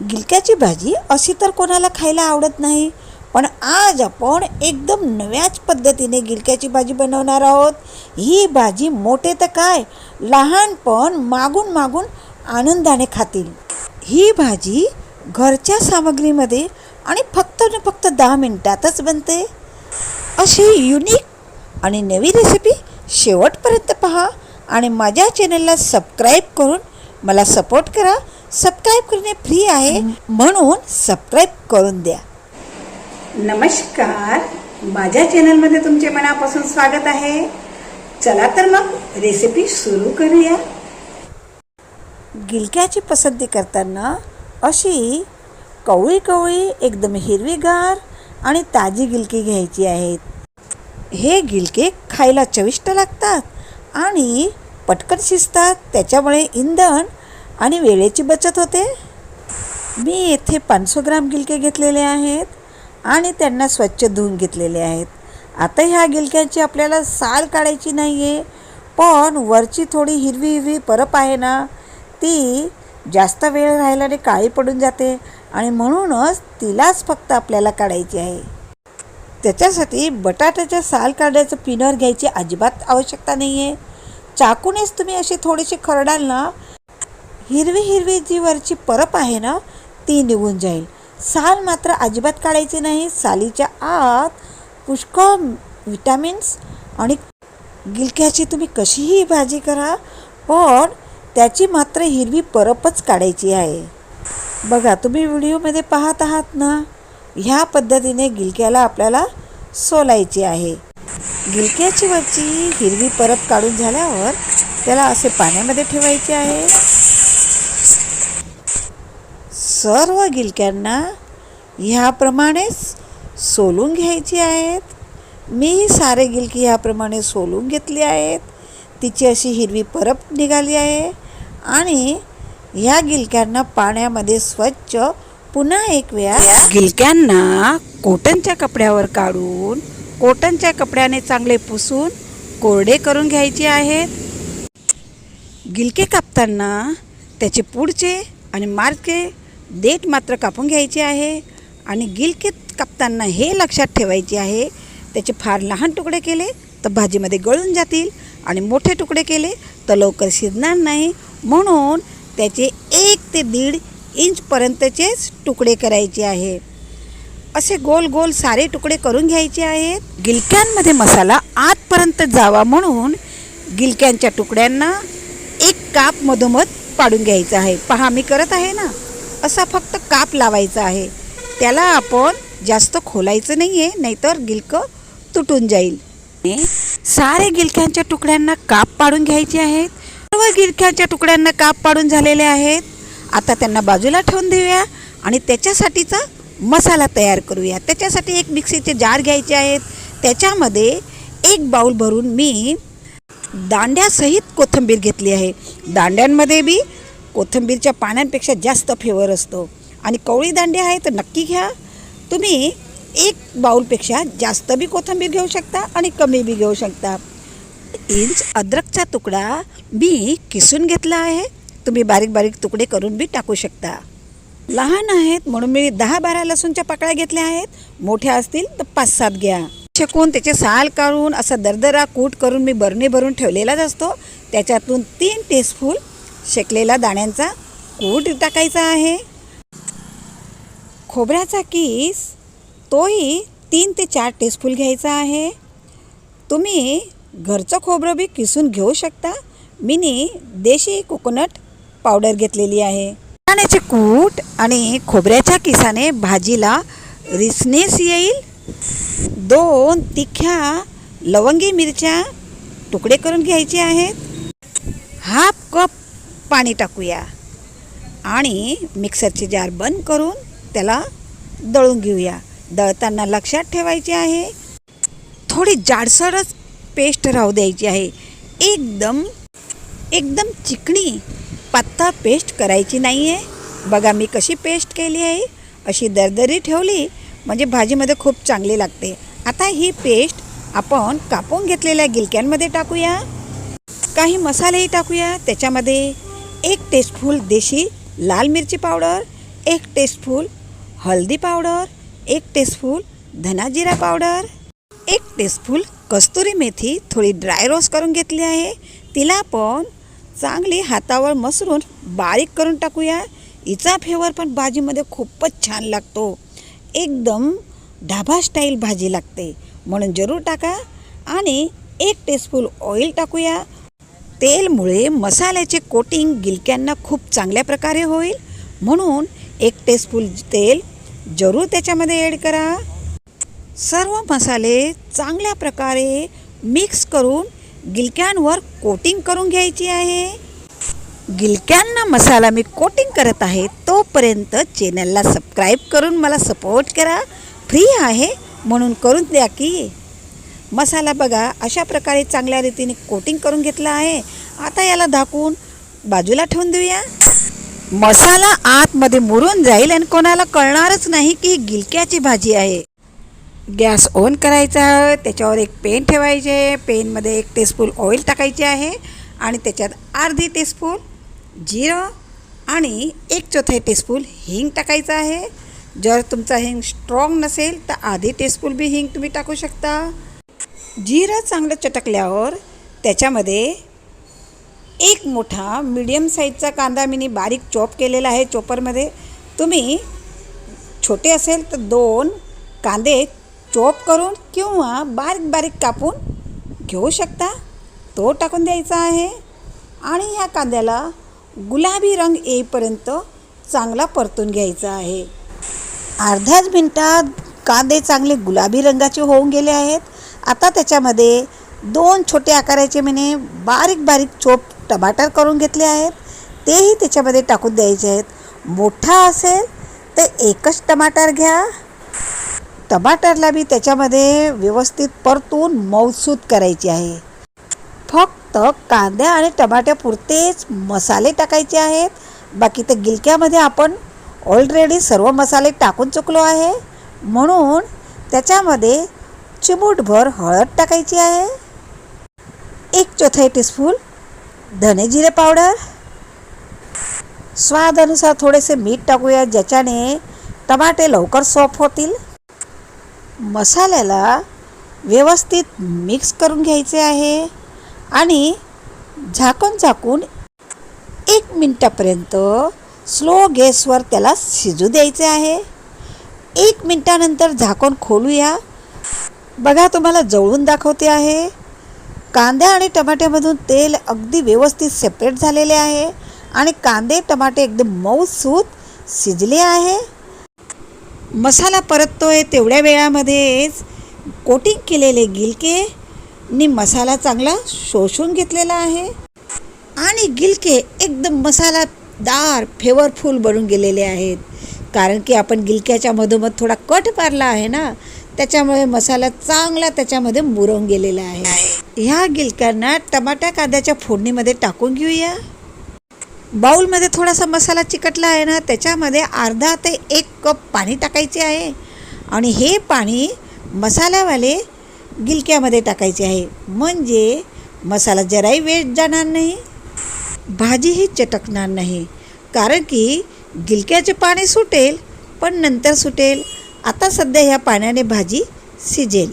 गिलक्याची भाजी अशी तर कोणाला खायला आवडत नाही. पण आज आपण एकदम नव्याच पद्धतीने गिलक्याची भाजी बनवणार आहोत. ही भाजी मोठे तर काय लहान पण मागून मागून आनंदाने खातील. ही भाजी घरच्या सामग्रीमध्ये आणि फक्त आणि फक्त दहा मिनटातच बनते. अशी युनिक आणि नवी रेसिपी शेवटपर्यंत पहा आणि माझ्या चॅनलला सबस्क्राईब करून मला सपोर्ट करा. सबस्क्राईब करणे फ्री आहे. म्हणून सबस्क्राईब करून द्या. नमस्कार. माझ्या चॅनलमध्ये तुमचे मनापासून स्वागत आहे. चला तर मग रेसिपी सुरू करूया. गिलक्याची पसंती करताना अशी कवळी कवळी एकदम हिरवीगार आणि ताजी गिलकी घ्यायची आहेत. हे गिलके खायला चविष्ट लागतात आणि पटकन शिजतात. त्याच्यामुळे इंधन आणि वेळेची बचत होते. मी येथे पाचशे ग्राम गिलके घेतलेले आहेत आणि त्यांना स्वच्छ धुवून घेतलेले आहेत. आता ह्या गिलक्यांची आपल्याला साल काढायची नाही आहे पण वरची थोडी हिरवी हिरवी परप आहे ना ती जास्त वेळ राहिल्याने काळी पडून जाते आणि म्हणूनच तिलाच फक्त आपल्याला काढायची आहे. त्याच्यासाठी बटाट्याच्या साल काढायचं पिनर घ्यायची अजिबात आवश्यकता नाही आहे चाकूनेच तुम्ही अशी थोडीशी खरडाल ना हिरवी हिरवी जी वरची परप आहे ना ती निघून जाईल. साल मात्र अजिबात काढायची नाही. सालीच्या आत पुष्कळ विटॅमिन्स आणि गिलक्याची तुम्ही कशीही भाजी करा पण त्याची मात्र हिरवी परपच काढायची आहे. बघा तुम्ही व्हिडिओमध्ये पाहत आहात ना ह्या पद्धतीने गिलक्याला आपल्याला सोलायची आहे. गिलक्याची वरची हिरवी परत काढून झाल्यावर त्याला असे पाण्यामध्ये ठेवायचे आहे. सर्व गिलक्यांना ह्याप्रमाणेच सोलून घ्यायची आहेत. मी सारे गिलकी ह्याप्रमाणे सोलून घेतली आहेत. तिची अशी हिरवी परत निघाली आहे आणि ह्या गिलक्यांना पाण्यामध्ये स्वच्छ पुन्हा एक वेळा गिलक्यांना कॉटनच्या कपड्यावर काढून कॉटनच्या कपड्याने चांगले पुसून कोरडे करून घ्यायचे आहेत. गिलके कापताना त्याचे पुढचे आणि मार्के देठ मात्र कापून घ्यायचे आहे आणि गिलके कापताना हे लक्षात ठेवायचे आहे. त्याचे फार लहान तुकडे केले तर भाजीमध्ये गळून जातील आणि मोठे तुकडे केले तर लवकर शिजणार नाही. म्हणून त्याचे एक ते दीड इंचपर्यंतचेच तुकडे करायचे आहे. असे गोल गोल सारे तुकडे करून घ्यायचे आहेत. गिलक्यांमध्ये मसाला आतपर्यंत जावा म्हणून गिलक्यांच्या तुकड्यांना एक काप मधोमध पाडून घ्यायचं आहे. पहा मी करत आहे ना? असा फक्त काप लावायचा आहे. त्याला आपण जास्त खोलायचं नाही आहे नाहीतर गिलकं तुटून जाईल. सारे गिलक्यांच्या तुकड्यांना काप पाडून घ्यायचे आहेत. सर्व गिलक्यांच्या तुकड्यांना काप पाडून झालेले आहेत. आता त्यांना बाजूला ठेवून देऊया आणि त्याच्यासाठीचा मसाला तयार करूया. त्याच्यासाठी एक मिक्सीचे जार घ्यायचे आहेत. त्याच्यामध्ये एक बाऊल भरून मी दांड्यासहित कोथिंबीर घेतली आहे. दांड्यांमध्ये बी कोथिंबीरच्या पाण्यांपेक्षा जास्त फेवर असतो. आणि कवळी दांडे आहे तर नक्की घ्या. तुम्ही एक बाऊलपेक्षा जास्त बी कोथिंबीर घेऊ शकता आणि कमी बी घेऊ शकता. इंच अद्रकचा तुकडा मी किसून घेतला आहे. तुम्ही बारीक बारीक तुकडे करून बी टाकू शकता. लहान आहेत म्हणून मी दहा बारा लसूणच्या पाकळ्या घेतल्या आहेत. मोठ्या असतील तर पाच सात घ्या. शेकून त्याचे साल काढून असा दरदरा कूट करून मी बरणी भरून ठेवलेलाच असतो. त्याच्यातून तीन टेस्पूल शेकलेला दाण्यांचा कूट टाकायचा आहे. खोबऱ्याचा किस तोही तीन ते चार टेस्पूल घ्यायचा आहे. तुम्ही घरचं खोबरं बी किसून घेऊ शकता. मिनी देशी कोकोनट पावडर घेतलेली आहे. दाण्याचे कूट आणि खोबऱ्याच्या किसाने भाजीला रिसनेस येईल. दोन तिख्या लवंगी मिरच्या तुकडे करून घ्यायचे आहेत. हाफ कप पाणी टाकूया. आणि मिक्सरचे जार बंद करून त्याला दळून घेऊया. दळताना लक्षात ठेवायचे आहे. थोडी जाडसरच पेस्ट राहू द्यायची आहे. एकदम एकदम चिकणी पत्ता पेस्ट करायची नाही आहे बघा मी कशी पेस्ट केली आहे. अशी दरदरी ठेवली म्हणजे भाजीमध्ये खूप चांगली लागते. आता ही पेस्ट आपण कापून घेतलेल्या गिलक्यांमध्ये टाकूया. काही मसालेही टाकूया. त्याच्यामध्ये एक टेस्टफूल देशी लाल मिरची पावडर एक टेस्टफूल हळदी पावडर एक टेस्टफूल धनाजिरा पावडर एक टेस्टफूल कस्तुरी मेथी थोडी ड्राय रोस्ट करून घेतली आहे. तिला आपण चांगली हातावर मसरून बारीक करून टाकूया. हिचा फ्लेवर पण भाजीमध्ये खूपच छान लागतो. एकदम ढाबा स्टाईल भाजी लागते. म्हणून जरूर टाका. आणि एक टेस्पूल ऑइल टाकूया. तेलमुळे मसाल्याचे कोटिंग गिलक्यांना खूप चांगल्या प्रकारे होईल. म्हणून एक टेस्पूल तेल जरूर त्याच्यामध्ये ॲड करा. सर्व मसाले चांगल्या प्रकारे मिक्स करून गिलक्यांवर कोटिंग करून घ्यायची आहे. गिलक्यांना मसाला मी कोटिंग करत आहे तोपर्यंत चॅनलला सबस्क्राईब करून मला सपोर्ट करा. फ्री आहे म्हणून करून द्या की. मसाला बघा अशा प्रकारे चांगल्या रीतीने कोटिंग करून घेतला आहे. आता याला झाकून बाजूला ठेवून देऊया. मसाला आतमध्ये मुरून जाईल आणि कोणाला कळणारच नाही की ही गिलक्याची भाजी आहे. गॅस ऑन करायचा आहे त्याच्यावर एक पेन ठेवायचे पेनमध्ये एक टेस्पूल ऑइल टाकायचे आहे आणि त्याच्यात अर्धी टेस्पूल जिरं आणि एक चौथाई टेस्पूल हिंग टाकायचं आहे. जर तुमचा हिंग स्ट्रॉंग नसेल तर आधी टेस्पूल बी हिंग तुम्ही टाकू शकता. जिरं चांगलं चटकल्यावर त्याच्यामध्ये एक मोठा मीडियम साईजचा कांदा मी बारीक चॉप केलेला आहे. चॉपरमध्ये तुम्ही छोटे असेल तर दोन कांदे चॉप करून किंवा बारीक बारीक कापून घेऊ शकता. तो टाकून द्यायचा आहे. आणि ह्या कांद्याला गुलाबी रंग येईपर्यंत चांगला परतून घ्यायचा आहे. अर्ध्याच मिनटात कांदे चांगले गुलाबी रंगाचे होऊन गेले आहेत. आता त्याच्यामध्ये दोन छोटे आकाराचे म्हणे बारीक बारीक चोप टमाटर करून घेतले आहेत. तेही त्याच्यामध्ये टाकून द्यायचे आहेत. मोठा असेल तर एकच टमाटर घ्या. टमाटरला मी त्याच्यामध्ये व्यवस्थित परतून मौसूद करायची आहे. फक्त कांद्या आणि टमाट्यापुरतेच मसाले टाकायचे आहेत. बाकी तर गिलक्यामध्ये आपण ऑलरेडी सर्व मसाले टाकून चुकलो आहे. म्हणून त्याच्यामध्ये चिमूटभर हळद टाकायची आहे. एक चौथाई टीस्पून धने जिरे पावडर स्वादानुसार थोडेसे मीठ टाकूया ज्याच्याने टमाटे लवकर सॉफ्ट होतील. मसाल्याला व्यवस्थित मिक्स करून घ्यायचे आहे. आणि झाकून झाकून एक मिनटापर्यंत स्लो गॅसवर त्याला शिजू द्यायचे आहे. एक मिनटानंतर झाकण खोलूया. बघा तुम्हाला जवळून दाखवते आहे. कांद्या आणि टमाट्यामधून तेल अगदी व्यवस्थित सेपरेट झालेले आहे. आणि कांदे टमाटे एकदम मऊसूत शिजले आहे. मसाला परततोय तेवढ्या वेळामध्येच. कोटिंग केलेले गिलके. नी मसाला चांगला शोषून घेतलेला आहे. आणि गिलके एकदम मसालादार फ्लेवरफुल बनून गेलेले आहेत. कारण की आपण गिलक्याच्या मधोमध थोडा कट मारला आहे ना. त्याच्यामुळे मसाला चांगला त्याच्यामध्ये मुरवून गेलेला आहे. ह्या गिलक्यांना टमाटा कांद्याच्या फोडणीमध्ये टाकून घेऊया. बाऊलमध्ये थोडासा मसाला चिकटला आहे ना त्याच्यामध्ये अर्धा ते एक कप पाणी टाकायचे आहे. आणि हे पाणी मसाल्यावाले गिलक्यामध्ये टाकायचे आहे. म्हणजे मसाला जराही वेस्ट जाणार नाही. भाजीही चटकणार नाही. कारण की गिलक्याचे पाणी सुटेल पण नंतर सुटेल. आता सध्या ह्या पाण्याने भाजी शिजेल.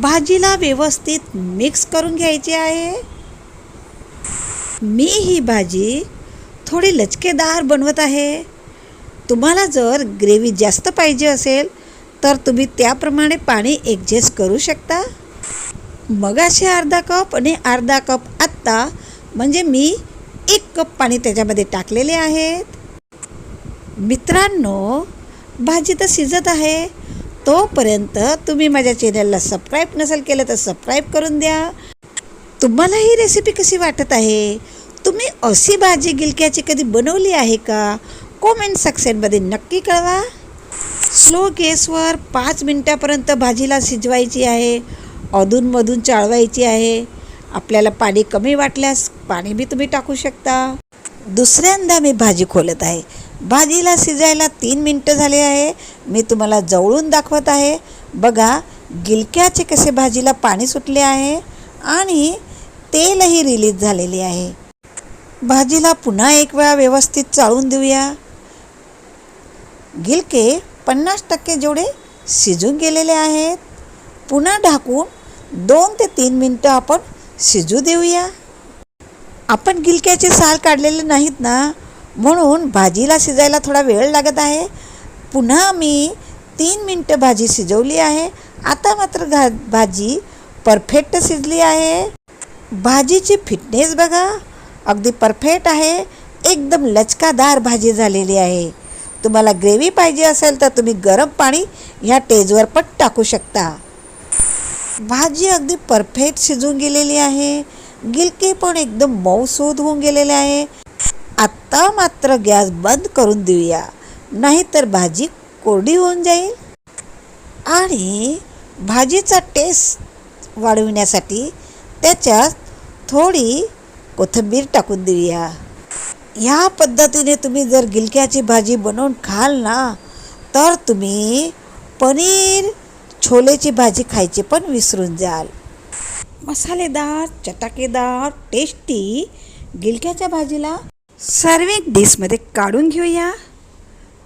भाजीला व्यवस्थित मिक्स करून घ्यायची आहे. मी ही भाजी थोडी लचकेदार बनवत आहे. तुम्हाला जर ग्रेव्ही जास्त पाहिजे असेल तर तुम्ही त्याप्रमाणे पाणी ॲडजस्ट करू शकता. मगाशी अर्धा कप आणि अर्धा कप आत्ता म्हणजे मी एक कप पाणी त्याच्यामध्ये टाकलेले आहेत. मित्रांनो भाजी तर शिजत आहे. तोपर्यंत तुम्ही माझ्या चॅनलला सबस्क्राईब नसेल केलं तर सबस्क्राईब करून द्या. तुम्हाला ही रेसिपी कशी वाटत आहे? तुम्ही अशी भाजी गिलक्याची कधी बनवली आहे का? कॉमेंट सेक्शनमध्ये नक्की कळवा. स्लो गॅसवर पाच मिनटापर्यंत भाजीला शिजवायची आहे. अधूनमधून चाळवायची आहे. आपल्याला पाणी कमी वाटल्यास पाणी बी तुम्ही टाकू शकता. दुसऱ्यांदा मी भाजी खोलत आहे. भाजीला शिजायला तीन मिनटं झाले आहे. मी तुम्हाला जवळून दाखवत आहे. बघा गिलक्याचे कसे भाजीला पाणी सुटले आहे आणि तेलही रिलीज झालेले आहे. भाजीला पुन्हा एक वेळा व्यवस्थित चाळून देऊया. गिलके पन्नास टक्के जेवढे शिजून गेलेले आहेत. पुन्हा ढाकून दोन ते तीन मिनटं आपण शिजू देऊया. आपण गिलक्याचे साल काढलेले नाहीत ना? म्हणून भाजीला शिजायला थोडा वेळ लागत आहे. पुन्हा मी तीन मिनटं भाजी शिजवली आहे. आता मात्र घा भाजी परफेक्ट शिजली आहे. भाजीची फिटनेस बघा. अगदी परफेक्ट आहे. एकदम लचकादार भाजी झालेली आहे. तुम्हाला ग्रेव्ही पाहिजे असेल तर तुम्ही गरम पाणी ह्या टेजवर पण टाकू शकता. भाजी अगदी परफेक्ट शिजून गेलेली आहे. गिलके पण एकदम मऊसूद होऊन गेलेले आहे. आत्ता मात्र गॅस बंद करून देऊया. नाहीतर भाजी कोरडी होऊन जाईल. आणि भाजीचा टेस्ट वाढविण्यासाठी त्याच्यात थोडी कोथिंबीर टाकून देऊया. ह्या पद्धतीने तुम्ही जर गिलक्याची भाजी बनवून खाल ना तर तुम्ही पनीर छोलेची भाजी खायची पण विसरून जाल. मसालेदार चटाकेदार टेस्टी गिलक्याच्या भाजीला सर्विंग डिशमध्ये काढून घेऊया.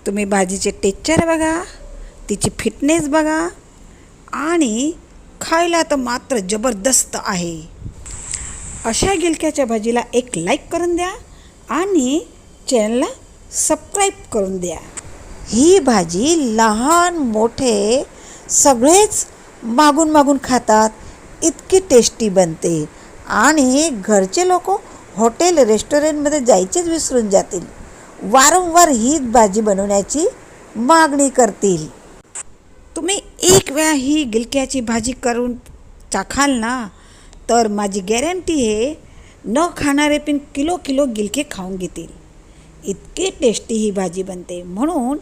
तुम्ही भाजीचे टेक्चर बघा तिची फिटनेस बघा आणि खायला तर मात्र जबरदस्त आहे. अशा गिलक्याच्या भाजीला एक लाईक करून द्या आणि चॅनलला सबस्क्राईब करून द्या. ही भाजी लहान मोठे सगळेच मागून मागून खातात. इतकी टेस्टी बनते. आणि घरचे लोक हॉटेल रेस्टॉरंटमध्ये जायचेच विसरून जातील. वारंवार हीच भाजी बनवण्याची मागणी करतील. तुम्ही एक वेळा ही गिलक्याची भाजी करून चाखाल ना तर माझी गॅरंटी आहे न खाणारे पण किलो किलो गिलके खाऊन घेतील. इतकी टेस्टी ही भाजी बनते. म्हणून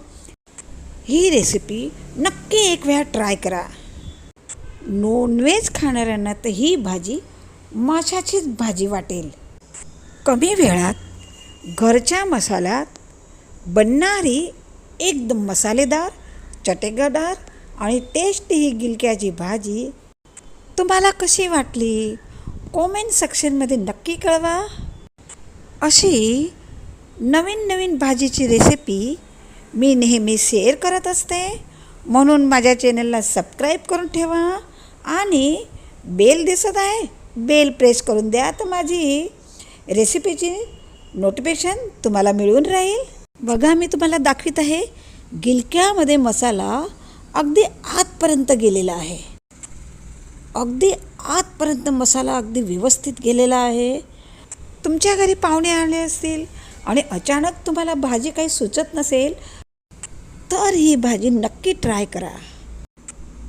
ही रेसिपी नक्की एक वेळा ट्राय करा. नॉनव्हेज खाणाऱ्यांना तर ही भाजी माशाचीच भाजी वाटेल. कमी वेळात घरच्या मसाल्यात बनणारी एकदम मसालेदार चटेगदार आणि टेस्टी ही गिलक्याची भाजी तुम्हाला कशी वाटली? कॉमेंट सेक्शनमध्ये नक्की कळवा. अशी नवीन नवीन भाजीची रेसिपी मी नेहमी शेअर करत असते. म्हणून माझ्या चॅनलला सबस्क्राईब करून ठेवा आणि बेल दिसत आहे बेल प्रेस करून द्या तर माझी रेसिपीची नोटिफिकेशन तुम्हाला मिळून राहील. बघा मी तुम्हाला दाखवित आहे गिलक्यामध्ये मसाला अगदी आतपर्यंत गेलेला आहे. अगदी आतपर्यंत मसाला अगदी व्यवस्थित गेलेला आहे. तुमच्या घरी पाहुणे आले असतील आणि अचानक तुम्हाला भाजी काही सुचत नसेल तर ही भाजी नक्की ट्राय करा.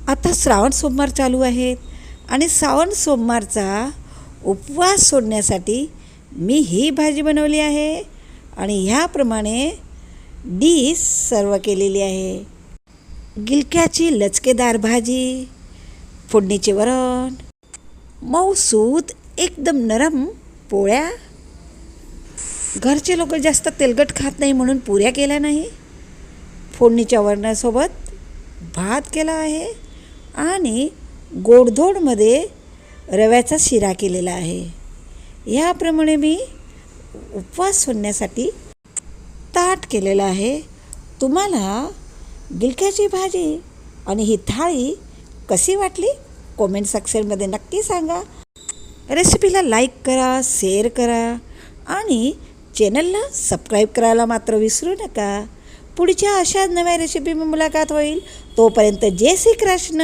आता श्रावण सोमवार चालू आहेत आणि श्रावण सोमवारचा उपवास सोडण्यासाठी मी ही भाजी बनवली आहे आणि ह्याप्रमाणे डीस सर्व केलेली आहे. गिलक्याची लचकेदार भाजी फोडणीचे वरण मऊसूत एकदम नरम पोळ्या. घरचे लोक जास्त तेलकट खात नाही म्हणून पुऱ्या केल्या नाही. फोडणीच्या वरणासोबत भात केला आहे आणि गोडधोडमध्ये रव्याचा शिरा केलेला आहे. ह्याप्रमाणे मी उपवास सोडण्यासाठी ताट केलेलं आहे. तुम्हाला गिलक्याची भाजी आणि ही थाळी कशी वाटली? कॉमेंट सेक्शनमध्ये नक्की सांगा. रेसिपीला लाईक करा शेअर करा आणि चॅनलला सबस्क्राईब करायला मात्र विसरू नका. पुढच्या अशाच नव्या रेसिपी मुलाखत होईल. तोपर्यंत जय श्री कृष्ण.